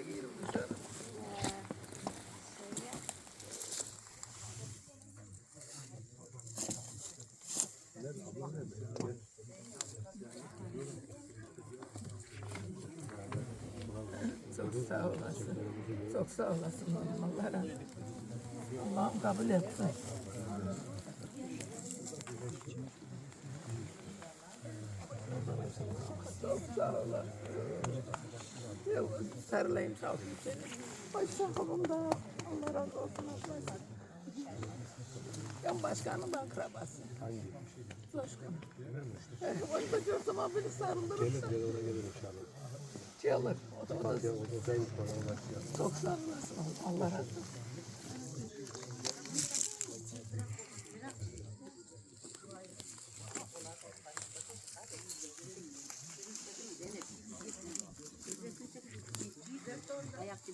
iyi olur dışarı. Çok sağ olasın. Çok sağ olasın oğlum. Allah razı olsun. Allah'ım kabul etsin. Çok sağ olasın. Sarılayım sağ olsun seni. Başka kolumda. Allah razı olsun. Allah Yan başkanın da akrabası. Hangi? Onu da görsem abi beni sarılırım. Gelir ona gelir inşallah. Çalır. O da, o da Ya o da sen git bana başlayalım. çok sağ olasın. oğlum. Allah razı olsun. রাখছি